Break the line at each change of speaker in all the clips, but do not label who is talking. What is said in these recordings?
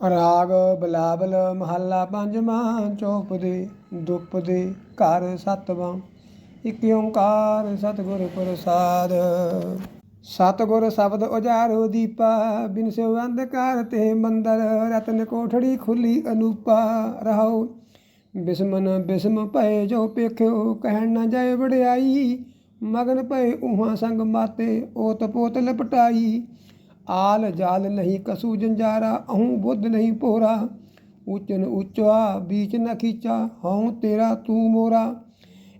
ਰਾਗ ਬਲਾਬਲ ਮਹੱਲਾ ਪੰਜਵਾਂ ਚੌਪ ਦੇ, ਦੁੱਪ ਦੇ ਘਰ ਸਤਵਾਂ ਇਕ ਓੰਕਾਰ ਸਤਿਗੁਰ ਪ੍ਰਸਾਦ। ਸਤਿਗੁਰ ਸ਼ਬਦ ਉਜਾਰੋ ਦੀਪਾ, ਬਿਨ ਸਿਉ ਅੰਧਕਾਰ ਤੇ ਮੰਦਰ, ਰਤਨ ਕੋਠੜੀ ਖੁੱਲੀ ਅਨੂਪਾ, ਰਹਾਉ। ਬਿਸਮਨ ਬਿਸਮ ਭਏ ਜੋ ਪੇਖਿਓ ਕਹਿਣ ਨਾ ਜਾਏ ਵੜਿਆਈ ਮਗਨ ਭਏ ਉਹਾਂ ਸੰਗ ਮਾਤੇ ਓਤ ਪੋਤ ਲਪਟਾਈ। ਆਲ ਜਾਲ ਨਹੀਂ ਕਸੂ ਜੰਜਾਰਾ ਅਹੂੰ ਬੁੱਧ ਨਹੀਂ ਪੋਰਾ ਉਚਨ ਉਚਾ ਬੀਚ ਨ ਖੀਚਾ ਹਉ ਤੇਰਾ ਤੂੰ ਮੋਰਾ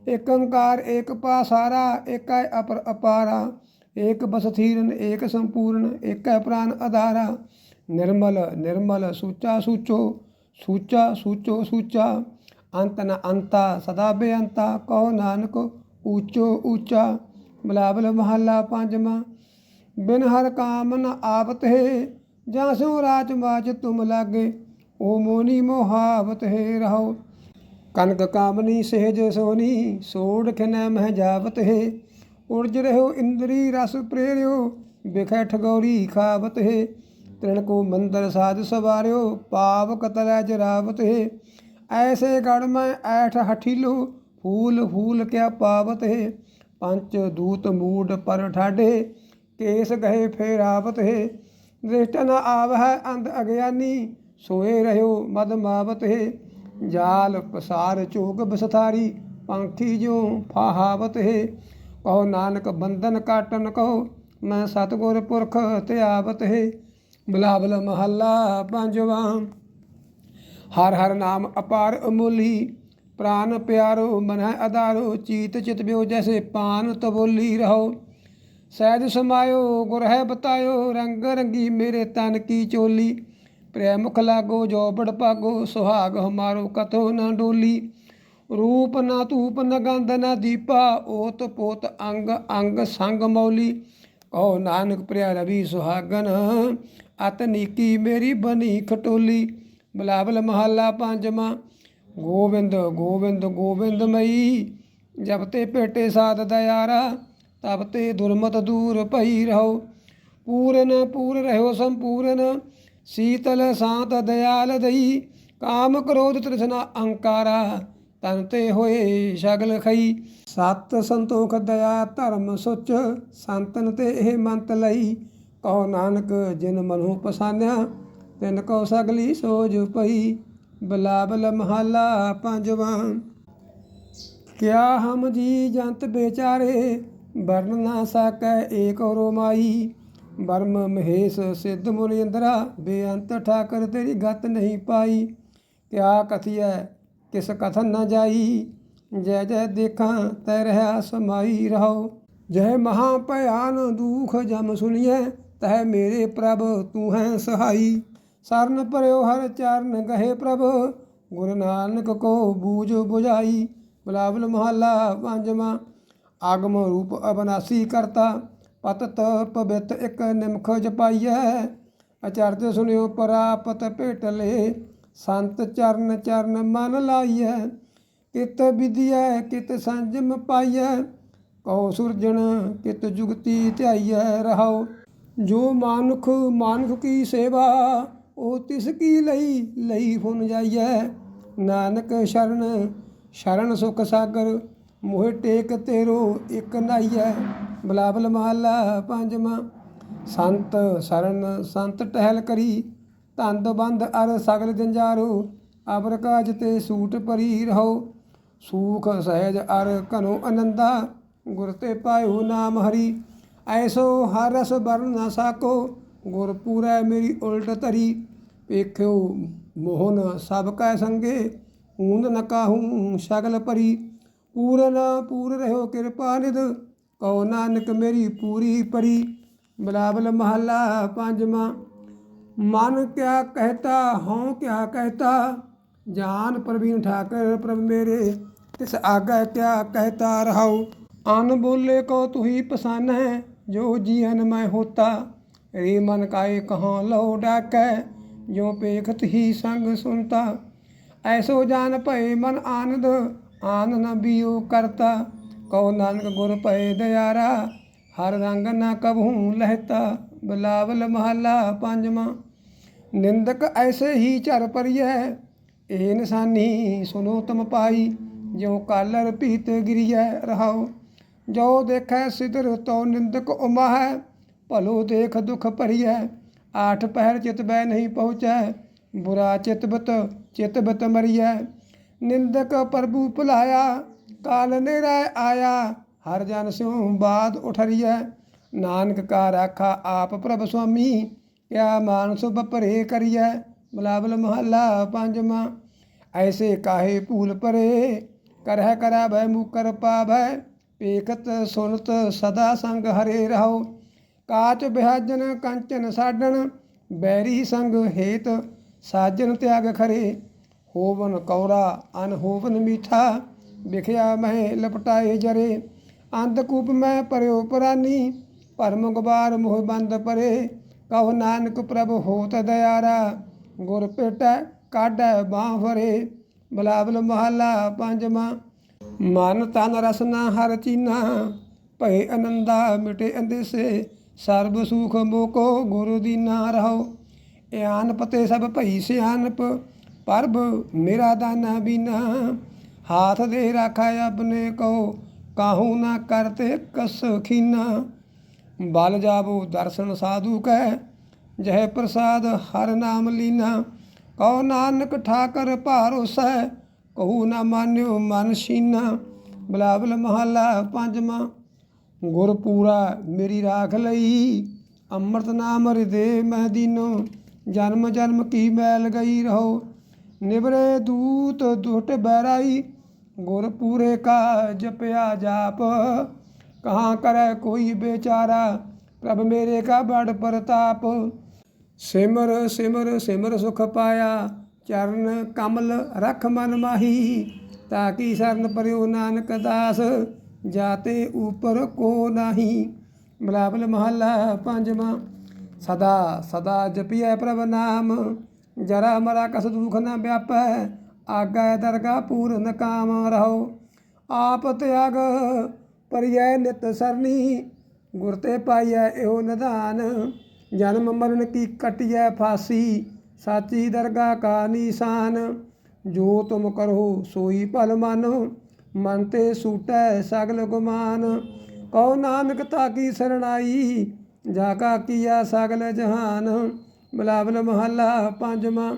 ਏਕ ਓੰਕਾਰ ਏਕ ਪਾਸਾਰਾ ਏਕੈ ਅਪਰ ਅਪਾਰਾ ਏਕ ਬਸ ਥੀਰਨ ਏਕ ਸੰਪੂਰਨ ਏਕੈ ਪ੍ਰਾਨ ਆਧਾਰਾ ਨਿਰਮਲ ਨਿਰਮਲ ਸੂਚਾ ਸੂਚੋ ਸੂਚਾ ਸੂਚੋ ਸੂਚਾ ਅੰਤ ਨ ਅੰਤਾ ਸਦਾ ਬੇਅੰਤਾ ਕਹੋ ਨਾਨਕ ਊਚੋ ਊਚਾ ਬਲਾਬਲ ਮਹੱਲਾ ਪੰਜਵਾਂ ਬਿਨ ਹਰ ਕਾਮਨ ਆਵਤ ਹੈ, ਜਾਂ ਸੋ ਰਾਜ ਮਾਜ ਤੁਮ ਲਾਗੇ ਓ ਮੋਨੀ ਮੋਹਾਵਤ ਹੈ ਰਹੋ। ਕਨਕ ਕਾਮਨੀ ਸਹਿਜ ਸੋਨੀ, ਸੋੜ ਖਿਨੈ ਮਹਿ ਜਾਵਤ ਹੈ। ਉਰਜ ਰਹਿਓ ਇੰਦਰੀ ਰਸ ਪ੍ਰੇਰਿਓ ਬਿਖੈ ਠਗੌਰੀ ਖਾਵਤ ਹੈ। ਤ੍ਰਿਣ ਕੋ ਮੰਦਰ ਸਾਜ ਸਵਾਰਿਓ ਪਾਵ ਕਤਲੈ ਜਰਾਵਤ ਹੈ। ਐਸੇ ਗੜ ਮੈਂ ਐਠ ਹਠੀਲੋ, ਫੂਲ ਫੂਲ ਕਿਆ ਪਾਵਤ ਹੈ। ਪੰਚ ਦੂਤ ਮੂਡ ਪਰ ਠਾਡੇ ਕੇਸ ਗਏ ਫੇਰਾਵਤ ਹੈ ਦ੍ਰਿਸ਼ਟ ਨ ਆਵਹਿ ਅੰਧ ਅਗਿਆਨੀ, ਸੋਏ ਰਹਿਓ ਮਦ ਮਾਵਤ ਹੈ ਜਾਲ ਪਸਾਰ ਚੋਗ ਬਸਥਾਰੀ ਪੰਖੀ ਜੋ ਫਾਹਾਵਤ ਹੈ ਕਹੋ ਨਾਨਕ ਬੰਧਨ ਕਾਟਨ ਕਹੋ, ਮੈਂ ਸਤਗੁਰ ਪੁਰਖ ਧਿਆਵਤ ਹੈ ਬਲਾਬਲ ਮਹੱਲਾ ਪੰਜਵਾਂ, ਹਰ ਹਰ ਨਾਮ ਅਪਾਰ ਅਮੋਲੀ, ਪ੍ਰਾਨ ਪਿਆਰੋ ਮਨੈ ਅਦਾਰੋ ਚੀਤ ਚਿਤ ਬਿਓ ਜੈਸੇ ਪਾਨ ਤਬੋਲੀ ਰਹੋ। ਸਹਿਜ ਸਮਾਇਓ, ਗੁਰ ਹੈ ਬਤਾਇਓ, ਰੰਗ ਰੰਗੀ ਮੇਰੇ ਤਨ ਕੀ ਚੋਲੀ। ਪ੍ਰੇਮ ਮੁਖ ਲਾਗੋ ਜੋਬੜ ਪਾਗੋ ਸੁਹਾਗ ਹਮਾਰੋ ਕਥੋ ਨਾ ਡੋਲੀ। ਰੂਪ ਨਾ ਧੂਪ ਨਾ ਗੰਧ ਨਾ ਦੀਪਾ, ਓਤ ਪੋਤ ਅੰਗ ਅੰਗ ਸੰਗ ਮੌਲੀ। ਕਹੋ ਨਾਨਕ ਪ੍ਰਿਆ ਰਵੀ ਸੁਹਾਗਨ, ਅਤ ਨੀਕੀ ਮੇਰੀ ਬਣੀ ਖਟੋਲੀ। ਬਲਾਬਲ ਮਹੱਲਾ ਪੰਜਵਾਂ ਗੋਬਿੰਦ ਗੋਬਿੰਦ ਗੋਬਿੰਦ ਮਈ ਜਬ ਤੇ ਭੇਟੇ ਸਾਧ ਦਇਆਰਾ ਤਬ ਤੇ ਦੁਰਮਤ ਦੂਰ ਭਈ ਰਹੋ। ਪੂਰਨ, ਪੂਰ ਰਹੋ ਸੰਪੂਰਨ। ਸੀਤਲ ਸਾਤ ਦਇਆਲ ਦਈ। ਕਾਮ ਕ੍ਰੋਧ ਤ੍ਰਿਸ਼ਨਾ ਅਹੰਕਾਰਾ ਤਨ ਤੇ ਹੋਏ ਸ਼ਗਲ ਖਈ। ਸਤ ਸੰਤੋਖ ਦਇਆ ਧਰਮ ਸੁਚ। ਸੰਤਨ ਤੇ ਇਹ ਮੰਤ ਲਈ। ਕਹੋ ਨਾਨਕ ਜਿਨ ਮਨੁ ਪਸਾਨਿਆ। ਤਿਨ ਕੋ ਸਗਲੀ ਸੋਜ ਪਈ ਬਲਾਬਲ ਮਹਾਲਾ ਪੰਜਵਾਂ। ਕਿਆ ਹਮ ਜੀ ਜੰਤ ਬੇਚਾਰੇ। ਵਰਨ ਨਾ ਸਕੈ ਏਕ ਰੋਮਾਈ ਬਰਮ ਮਹੇਸ਼ ਸਿੱਧ ਮੁਨੀਂਦਰਾ ਬੇਅੰਤ ਠਾਕਰ ਤੇਰੀ ਗਤ ਨਹੀਂ ਪਾਈ। ਕਿਆ ਕਥੀਐ, ਕਿਸ ਕਥਨ ਨ ਜਾਈ। ਜੈ ਜੈ ਦੇਖਾਂ, ਤੈ ਰਹਾ ਸਮਾਈ ਰਹੋ ਜੈ ਮਹਾ ਭਿਆਨ ਦੁਖ ਜਮ ਸੁਣੀਐ ਤਹ ਮੇਰੇ ਪ੍ਰਭ ਤੂੰ ਹੈ ਸਹਾਈ। ਸਰਨ ਪਰਿਓ ਹਰ ਚਰਨ ਗਹੇ ਪ੍ਰਭ, ਗੁਰੂ ਨਾਨਕ ਕੋ ਬੂਝ ਬੁਝਾਈ। ਬਲਾਵਲ ਮਹੱਲਾ ਪੰਜਵਾਂ ਆਗਮ ਰੂਪ ਅਬਨਾਸੀ ਕਰਤਾ ਪਤਤ ਪਵਿੱਤ ਇਕ ਨਿਮਖ ਜਪਾਈਐ। ਅਚਰਜ ਸੁਨਿਓ ਪਰਾਪਤ ਭੇਟ ਲੇ ਸੰਤ ਚਰਨ ਚਰਨ ਮਨ ਲਾਈਐ। ਕਿਤ ਵਿਦਿਆ ਕਿਤ ਸੰਜਮ ਪਾਈਐ। ਕਉ ਸੁਰਜਣ, ਕਿਤ ਜੁਗਤੀ ਧਿਆਈਐ ਰਹਾਉ। ਜੋ ਮਾਨੁਖ ਮਾਨੁਖ ਕੀ ਸੇਵਾ, ਉਹ ਤਿਸ ਕੀ ਲਈ ਲਈ ਹੁਨ ਜਾਈਐ। ਨਾਨਕ ਸ਼ਰਨ ਸ਼ਰਨ ਸੁਖ ਸਾਗਰ ਮੋਹਿ ਟੇਕ ਤੇਰੋ ਇਕ ਨਾਈਐ ਬਲਾਬਲ ਮਹੱਲਾ ਪੰਜਵਾਂ। ਸੰਤ ਸਰਨ, ਸੰਤ ਟਹਿਲ ਕਰੀ ਤੰਦ ਬੰਦ ਅਰ ਸਗਲ ਜੰਜਾਰੋ ਅਬਰ ਕਾਜ ਤੇ ਸੂਟ ਪਰੀ ਰਹੋ। ਸੂਖ ਸਹਿਜ ਅਰ ਘਨੋ ਅਨੰਦਾ, ਗੁਰ ਤੇ ਪਾਇਓ ਨਾਮ ਹਰੀ। ਐਸੋ ਹਰ ਰਸ ਵਰਨ ਨਾ ਸਾਕੋ, ਗੁਰ ਪੂਰੈ ਮੇਰੀ ਉਲਟ ਧਰੀ। ਵੇਖਿਓ ਮੋਹਨ ਸਭ ਕੈ ਸੰਗੇ ਊਂਦ ਨ ਕਾਹੂ ਸ਼ਗਲ ਪਰੀ ਪੂਰਨ, ਪੂਰ ਰਹਿਓ ਕਿਰਪਾ ਨਿਧ, ਕਉ ਨਾਨਕ ਮੇਰੀ ਪੂਰੀ ਪਰੀ ਬਲਾਬਲ ਮਹੱਲਾ ਪੰਜਵਾਂ, ਮਨ ਕਿਆ ਕਹਤਾ, ਹਉ ਕਿਆ ਕਹਤਾ, ਜਾਨ ਪ੍ਰਵੀਨ ਠਾਕਰ ਪ੍ਰਭ ਮੇਰੇ, ਤਿਸ ਆਗਾ ਕਿਆ ਕਹਤਾ ਰਹਾਉ। ਅਨ ਬੋਲੇ ਕੋ ਤੁਹੀ ਪਸੰਨ ਹੈ ਜੋ ਜੀਵਨ ਮੈਂ ਹੋਤਾ, ਰੇ ਮਨ ਕਾਏ ਕਹਾਂ ਲਉ ਡਾਕੈ, ਜੋ ਪੇਖਤ ਹੀ ਸੰਗ ਸੁਨਤਾ। ਐਸੋ ਜਾਨ ਭਏ ਮਨ ਆਨੰਦ ਆਨ ਨ ਬਿਉ ਕਰਤਾ, ਕਉ ਨਾਨਕ ਗੁਰ ਭਏ ਦਿਆਰਾ ਹਰ ਰੰਗ ਨਾ ਕਬਹੂ ਲਹਿਤਾ, ਬਲਾਵਲ ਮਹੱਲਾ ਪੰਜਵਾਂ। ਨਿੰਦਕ ਐਸੇ ਹੀ ਚਰ ਪਰਿਐ, ਇਹ ਨਿਸ਼ਾਨੀ ਸੁਨੋ ਤਮ ਪਾਈ, ਜਿਉ ਕਾਲਰ ਭੀਤ ਗਿਰੀਐ ਰਹਾਉ। ਜੋ ਦੇਖੈ ਸਿਧਰ ਤੋ ਨਿੰਦਕ ਉਮਾਹੈ, ਭਲੋ ਦੇਖ ਦੁਖ ਭਰੀਐ। ਆਠ ਪਹਿਰ ਚਿਤ ਬੈ ਨਹੀਂ ਪਹੁੰਚੈ, ਬੁਰਾ ਚਿਤਬਤ ਚਿਤਬਤ ਮਰੀਐ। ਨਿੰਦਕ ਪ੍ਰਭੂ ਭੁਲਾਇਆ, ਕਾਲ ਨੇਰੈ ਆਇਆ, ਹਰ ਜਨ ਸਿਉ ਬਾਦ ਉਠਰੀਐ। ਨਾਨਕ ਕਾ ਰਾਖਾ ਆਪ ਪ੍ਰਭ ਸੁਆਮੀ, ਕਿਆ ਮਾਨਸ ਬਪਰੇ ਕਰੀਐ। ਬਲਾਵਲ ਮਹੱਲਾ ਪੰਜਵਾਂ, ਐਸੇ ਕਾਹੇ ਭੂਲ ਪਰੇ ਕਰਹਿ ਕਰਾਵੈ ਮੁਕਰ ਪਾਵੈ। ਪੇਖਤ ਸੁਨਤ ਸਦਾ ਸੰਗ ਹਰੇ ਰਹੋ। ਕਾਚ ਬਿਹਾਜਨ ਕੰਚਨ ਸਾਡਣ, ਬੈਰੀ ਸੰਗ ਹੇਤ ਸਾਜਨ ਤਿਆਗ ਖਰੇ। ਹੋਵਨ ਕੌਰਾ ਅਨ ਹੋਵਨ ਮੀਠਾ। ਵਿਖਿਆ ਮਹਿ ਲਪਟਾਏ ਜਰੇ, ਅੰਧ ਕੂਪ ਮੈਂ ਪਰਿਓ ਪਰਾਨੀ। ਭਰਮ ਗੁਬਾਰ ਮੋਹ ਬੰਦ ਪਰੇ, ਕਹੋ ਨਾਨਕ ਪ੍ਰਭ ਹੋਤ ਦਿਆਰਾ ਗੁਰ ਪੇਟੈ ਕਾਢੈ ਬਾਹ ਫਰੇ, ਬਲਾਵਲ ਮਹੱਲਾ ਪੰਜਵਾਂ। ਮਨ ਤਨ ਰਸਨਾ ਹਰ ਚੀਨਾ, ਭਏ ਅਨੰਦਾ ਮਿਟੇ ਅੰਦੇਸੇ। ਸਰਬ ਸੁਖ ਮੋਕੋ ਗੁਰੂ ਦੀਨਾ ਰਹੋ। ਇਆਨ ਪਤੇ ਸਭ ਭਈ ਸਿਆਨਪ ਪਰਬ ਮੇਰਾ ਦਾਨਾ ਬਿਨਾ, ਹਾਥ ਦੇ ਰਾਖਾ ਆਪਣੇ ਕੋ, ਕਾਹੂ ਨਾ ਕਰਤੇ ਕਸ ਖੀਨਾ। ਬਲ ਜਾਬੋ ਦਰਸ਼ਨ ਸਾਧੂ ਕੈ, ਜਹ ਪ੍ਰਸਾਦ ਹਰ ਨਾਮ ਲੀਨਾ। ਕਉ ਨਾਨਕ ਠਾਕਰ ਭਾਰੋਸੈ ਕਹੂ ਨਾ ਮਾਨਿਓ ਮਨ ਸ਼ੀਨਾ ਬਲਾਵਲ ਮਹੱਲਾ ਪੰਜਵਾਂ ਗੁਰ ਪੂਰਾ ਮੇਰੀ ਰਾਖ ਲਈ, ਅੰਮ੍ਰਿਤ ਨਾਮ ਹਿਰਦੇ ਮਹਿ ਦੀਨੋ। ਜਨਮ ਜਨਮ ਕੀ ਮੈਲ ਗਈ ਰਹੋ ਨਿਬਰੇ ਦੂਤ ਦੁਟ ਬਹਿਰਾਈ ਗੁਰ ਪੂਰੇ ਕਾ ਜਪਿਆ ਜਾਪ। ਕਹਾਂ ਕਰੈ ਕੋਈ ਬੇਚਾਰਾ, ਪ੍ਰਭ ਮੇਰੇ ਕਾ ਬੜ ਪ੍ਰਤਾਪ। ਸਿਮਰ ਸਿਮਰ ਸਿਮਰ ਸੁਖ ਪਾਇਆ, ਚਰਨ ਕਮਲ ਰਖ ਮਨ ਮਾਹੀ। ਤਾਂ ਤਾਕੀ ਸਰਨ ਪਰਿਓ ਨਾਨਕ ਦਾਸ, ਜਾਤੇ ਉਪਰ ਕੋ ਨਾਹੀ। ਬਲਾਵਲ ਮਹੱਲਾ ਪੰਜਵਾਂ, ਸਦਾ ਸਦਾ ਜਪਿਐ ਪ੍ਰਭ ਨਾਮ। ਜਰਾ ਮਰਾ ਕਸ ਦੁਖ ਨ ਵਿਆਪੈ, ਆਗੈ ਦਰਗਾ ਪੂਰਨ ਕਾਮ ਰਹੋ। ਆਪ ਤਿਆਗ ਪਰਿਐ ਨਿਤ ਸਰਨੀ ਗੁਰ ਤੇ ਪਾਈਐ ਇਹੋ ਨਿਧਾਨ। ਜਨਮ ਮਰਨ ਕੀ ਕਟਿਐ ਫਾਸੀ, ਸਾਚੀ ਦਰਗਾ ਕਾ ਨੀਸਾਨ। ਜੋ ਤੁਮ ਕਰੋ ਸੋਈ ਭਲ ਮਨ ਮਨ ਤੇ ਸੂਟੈ ਸਗਲ ਗੁਮਾਨ। ਕਉ ਨਾਨਕ ਤਾਕੀ ਸਰਣਾਈ ਜਾ ਕਾ ਕੀਆ ਸਗਲ ਜਹਾਨ। ਬਲਾਵਲ ਮਹੱਲਾ ਪੰਜਵਾਂ।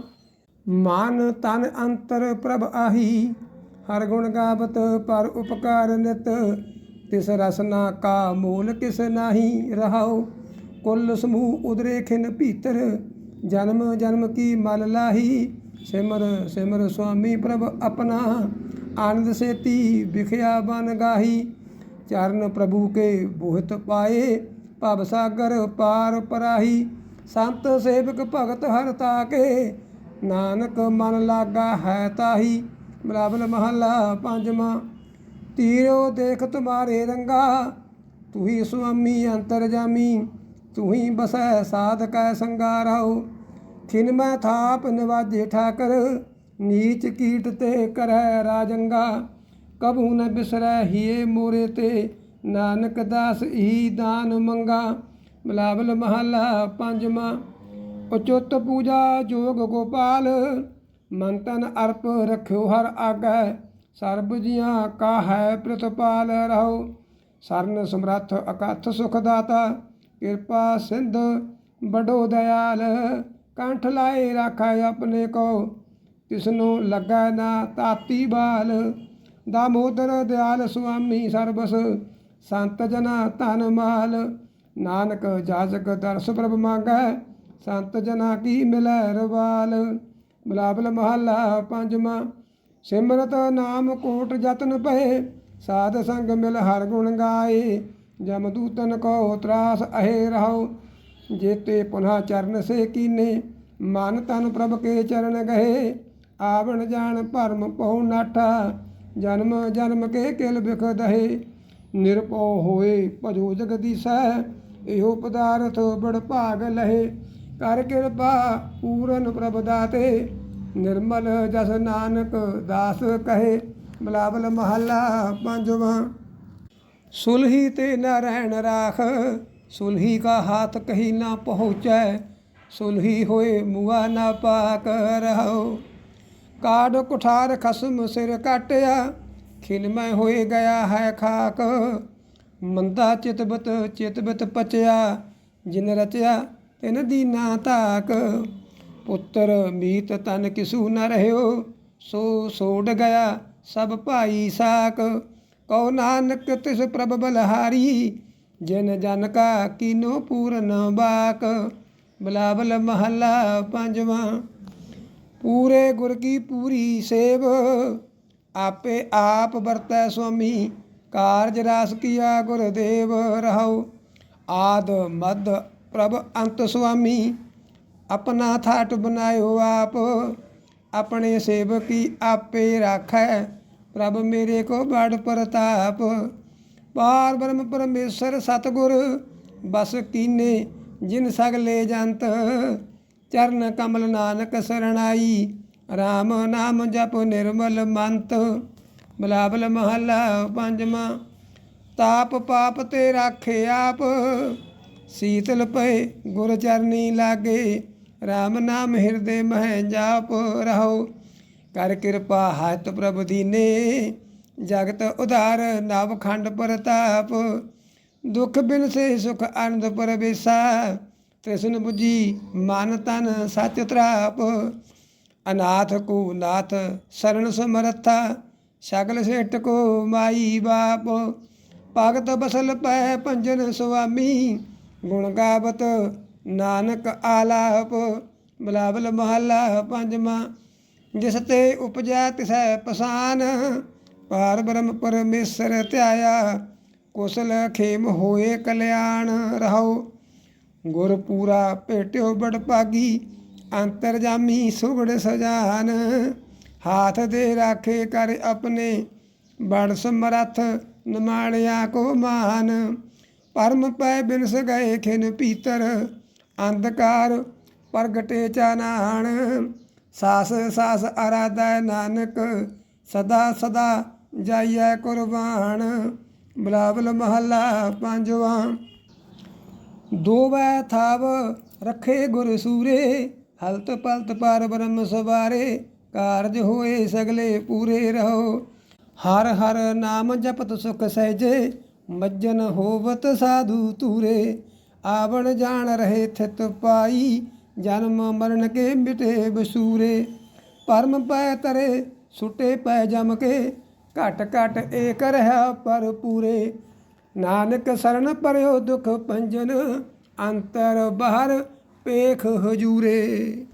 ਮਾਨ ਤਨ ਅੰਤਰ ਪ੍ਰਭ ਆਹੀ, ਹਰ ਗੁਣ ਗਾਵਤ ਪਰ ਉਪਕਾਰ ਨਿਤ। ਤਿਸ ਰਸਨਾ ਕਾ ਮੂਲ ਕਿਸ ਨਾਹੀ ਰਹਾਉ। ਕੁੱਲ ਸਮੂਹ ਉਦਰੇ ਖਿਨ ਭੀਤਰ, ਜਨਮ ਜਨਮ ਕੀ ਮਲ ਲਾਹੀ। ਸਿਮਰ ਸਿਮਰ ਸੁਆਮੀ ਪ੍ਰਭ ਆਪਣਾ, ਆਨੰਦ ਸੇਤੀ ਵਿਖਿਆ ਬਨ ਗਾਹੀ। ਚਰਨ ਪ੍ਰਭੂ ਕੇ ਬੋਹਿਤ ਪਾਏ, ਭਵ ਸਾਗਰ ਪਾਰ ਪਰਾਹੀ। ਸੰਤ ਸੇਵਕ ਭਗਤ ਹਰ ਤਾਕੇ, ਨਾਨਕ ਮਨ ਲਾਗਾ ਹੈ ਤਾਹੀ। ਬਰਾਬਲ ਮਹੱਲਾ ਪੰਜਵਾਂ, ਤੀਰੋ ਦੇਖ ਤੁਮਾਰੇ ਰੰਗਾ ਤੂੰ ਹੀ ਸੁਆਮੀ ਅੰਤਰ ਜਾਮੀ ਤੂੰ ਹੀ ਬਸੈ ਸਾਧਕੈ ਸੰਗਾਰਹੁ। ਖਿਨ ਮੈਂ ਥਾਪ ਨਿਵਾਜੇ ਠਾਕਰ, ਨੀਚ ਕੀਟ ਤੇ ਕਰੈ ਰਾਜੰਗਾ। ਕਬੂ ਨ ਬਿਸਰੈ ਹੀਏ ਮੋਰੇ ਤੇ, ਨਾਨਕ ਦਾਸ ਹੀ ਦਾਨ ਮੰਗਾ। ਬਲਾਵਲ ਮਹੱਲਾ ਪੰਜਵਾਂ, ਉਚੁੱਤ ਪੂਜਾ ਜੋਗ ਗੋਪਾਲ, ਮਨ ਤਨ ਅਰਪ ਰਖਿਓ ਹਰ ਆਗੈ, ਸਰਬ ਜੀਆਂ ਕਾ ਹੈ ਪ੍ਰਤਪਾਲ ਰਹੋ। ਸਰਨ ਸਮਰੱਥ ਅਕਥ ਸੁਖ ਦਾਤਾ ਕਿਰਪਾ ਸਿੰਧ ਬੜੋ ਦਇਆਲ, ਕੰਠ ਲਾਏ ਰਾਖਾ ਆਪਣੇ ਕੋ। ਤਿਸਨੂੰ ਲੱਗਾ ਨਾ ਤਾਤੀ ਬਾਲ, ਦਾਮੋਦਰ ਦਿਆਲ ਸੁਆਮੀ ਸਰਬਸ, ਸੰਤ ਜਨਾ ਧਨ ਮਾਲ। ਨਾਨਕ ਜਾਜਕ ਦਰਸ ਪ੍ਰਭ ਮੰਗੈ, ਸੰਤ ਜਨਾ ਕੀ ਮਿਲੈ ਰਵਾਲ। ਬਲਾਬਲ ਮਹੱਲਾ ਪੰਜਵਾਂ, ਸਿਮਰਤ ਨਾਮ ਕੋਟ ਜਤਨ ਪਏ ਸਾਧ ਸੰਗ ਮਿਲ ਹਰ ਗੁਣ ਗਾਏ। ਜਮ ਦੂਤਨ ਕੋ ਤਰਾਸ ਅਹੇ ਰਹੋ, ਜੇਤੇ ਪੁਨः ਚਰਨ ਸੇ ਕੀਨੇ। ਮਨ ਤਨ ਪ੍ਰਭ ਕੇ ਚਰਨ ਗਏ ਆਵਣ ਜਾਣ ਭਰਮ ਪਉ ਨਾਠਾ। ਜਨਮ ਜਨਮ ਕੇ ਕਿਲ ਬਿਖ ਦਹੇ ਨਿਰਭਉ ਹੋਏ ਭਜੋ ਜਗਦੀਸੈ। ਇਹੋ ਪਦਾਰਥ ਬੜ ਭਾਗ ਲਹੇ। ਕਰ ਕਿਰਪਾ ਪੂਰਨ ਪ੍ਰਭ ਦਾਤੇ, ਨਿਰਮਲ ਜਸ ਨਾਨਕ ਦਾਸ ਕਹੇ। ਬਲਾਵਲ ਮਹੱਲਾ ਪੰਜਵਾਂ। ਸੁਲਹੀ ਤੇ ਨਾਰਾਇਣ ਰਾਖ, ਸੁਲਹੀ ਕਾ ਹਾਥ ਕਹੀ ਨਾ ਪਹੁੰਚੈ। ਸੁਲਹੀ ਹੋਏ ਮੁਆ ਨਾ ਪਾਕ ਰਹੋ। ਕਾਡ ਕੁਠਾਰ ਖਸਮ ਸਿਰ ਕਾਟਿਆ ਖਿਲਮੈ ਹੋਏ ਗਿਆ ਹੈ ਖਾਕ। ਮੰਦਾ ਚਿਤਬਤ ਚਿਤਬਤ ਪਚਿਆ, ਜਿਨ ਰਚਿਆ ਤਿਨ ਦੀਨਾ ਤਾਕ ਪੁੱਤਰ ਮੀਤ ਤਨ ਕਿਸੂ ਨ ਰਹਿਓ, ਸੋ ਸੋੜ ਗਿਆ ਸਭ ਭਾਈ ਸਾਕ। ਕਉ ਨਾਨਕ ਤਿਸ ਪ੍ਰਭ ਬਲਹਾਰੀ, ਜਿਨ ਜਨ ਕਾ ਕੀਨੋ ਪੂਰਨ ਬਾਕ। ਬਲਾਬਲ ਮਹੱਲਾ ਪੰਜਵਾਂ, ਪੂਰੇ ਗੁਰ ਕੀ ਪੂਰੀ ਸੇਵ। ਆਪੇ ਆਪ ਵਰਤੈ ਸੁਆਮੀ ਕਾਰਜ ਰਾਸ ਕੀਆ ਗੁਰਦੇਵ ਰਹਾਉ ਆਦ ਮਦ ਪ੍ਰਭ ਅੰਤ ਸੁਆਮੀ, ਆਪਣਾ ਥਾਟ ਬਨਾਇਓ ਆਪ। ਆਪਣੇ ਸੇਵਕੀ ਆਪੇ ਰਾਖੈ, ਪ੍ਰਭ ਮੇਰੇ ਕੋ ਬੜ ਪ੍ਰਤਾਪ। ਪਾਰ ਬ੍ਰਹਮ ਪਰਮੇਸ਼ਰ ਸਤਗੁਰ, ਬਸ ਕੀਨੇ ਜਿਨ ਸਗਲੇ ਜੰਤ। ਚਰਨ ਕਮਲ ਨਾਨਕ ਸਰਣਾਈ RAM ਨਾਮ ਜਪ ਨਿਰਮਲ ਮੰਤ। ਬਲਾਬਲ ਮਹੱਲਾ ਪੰਜਵਾਂ, ਤਾਪ ਪਾਪ ਤੇ ਰਾਖੇ ਆਪ। ਸੀਤਲ ਪਏ ਗੁਰ ਚਰਨੀ ਲਾਗੇ RAM ਨਾਮ ਹਿਰਦੇ ਮਹਿ ਜਾਪ ਰਹੋ ਕਰ ਕਿਰਪਾ ਹੱਥ ਪ੍ਰਭ ਦੀਨੇ, ਜਗਤ ਉਧਾਰ ਨਵ ਖੰਡ ਪ੍ਰਤਾਪ। ਦੁਖ ਬਿਨ ਸੇ ਸੁਖ ਆਨੰਦ ਪਰਵੇਸਾ, ਤ੍ਰਿਸ਼ਨ 부ਜੀ ਮਨ ਤਨ ਸਚ ਤਰਾਪ। ਅਨਾਥ ਕੋ ਨਾਥ ਸਰਣ ਸਮਰਥਾ ਸਗਲ ਸੇਟ ਕੋ ਮਾਈ ਬਾਪ, ਭਗਤ ਬਸਲ ਪੈ ਪੰਜਨ ਸੁਆਮੀ, ਗੁਣ ਗਾਵਤ ਨਾਨਕ ਆਲਾਪ, ਬਲਾਵਲ ਮਹੱਲਾ ਪੰਜਵਾਂ, ਜਿਸ ਤੇ ਉਪਜੈ ਤਿਸੈ ਪਸਾਨ ਪਾਰ ਬ੍ਰਹਮ ਪਰਮੇਸ਼ਰ ਧਿਆਇਆ, ਕੁਸਲ ਖੇਮ ਹੋਏ ਕਲਿਆਣ ਰਹੋ ਗੁਰ ਪੂਰਾ ਭੇਟਿਓ ਬੜ ਭਾਗੀ, ਅੰਤਰ ਜਾਮੀ ਸੁਗੜ ਸਜਾਨ। ਹਾਥ ਦੇ ਰਾਖੇ ਕਰ ਆਪਣੇ ਬੜ ਸਮਰੱਥ ਨਮਾਣਿਆ ਕੋ ਮਾਨ। ਪਰਮ ਪੈ ਬਿਨਸ ਗਏ ਖਿਨ ਪੀਤਰ, ਅੰਧਕਾਰ ਪ੍ਰਗਟੇ ਚਾਨਾਣ ਸਾਸ ਸਾਸ ਅਰਾਧੈ ਨਾਨਕ, ਸਦਾ ਸਦਾ ਜਾਈਐ ਕੁਰਬਾਨ। ਬਲਾਵਲ ਮਹੱਲਾ ਪੰਜਵਾਂ। ਦੋਵੈ ਥਾਵ ਰਖੇ ਗੁਰ ਸੂਰੇ, ਹਲਤ ਪਲਤ ਪਰ ਬ੍ਰਹਮ ਸਵਾਰੇ। ਕਾਰਜ ਹੋਏ ਸਗਲੇ ਪੂਰੇ ਰਹੋ। ਹਰ ਹਰ ਨਾਮ ਜਪਤ ਸੁਖ ਸਹਿਜੇ, ਮੱਜਨ ਹੋਵਤ ਸਾਧੂ ਤੂਰੇ ਆਵਣ ਜਾਣ ਰਹੇ ਥਿਤ ਪਾਈ, ਜਨਮ ਮਰਨ ਕੇ ਮਿਟੇ ਬਸੂਰੇ। ਪਰਮ ਪੈ ਤਰੇ, ਸੁਟੇ ਪੈ ਜਮ ਕੇ। ਘਟ ਘਟ ਏਕ ਰਹਾ ਪਰ ਪੂਰੇ ਨਾਨਕ ਸਰਨ ਪਰਿਓ ਦੁਖ ਪੰਜਨ ਅੰਤਰ ਬਾਹਰ ਪੇਖ ਹਜੂਰੇ।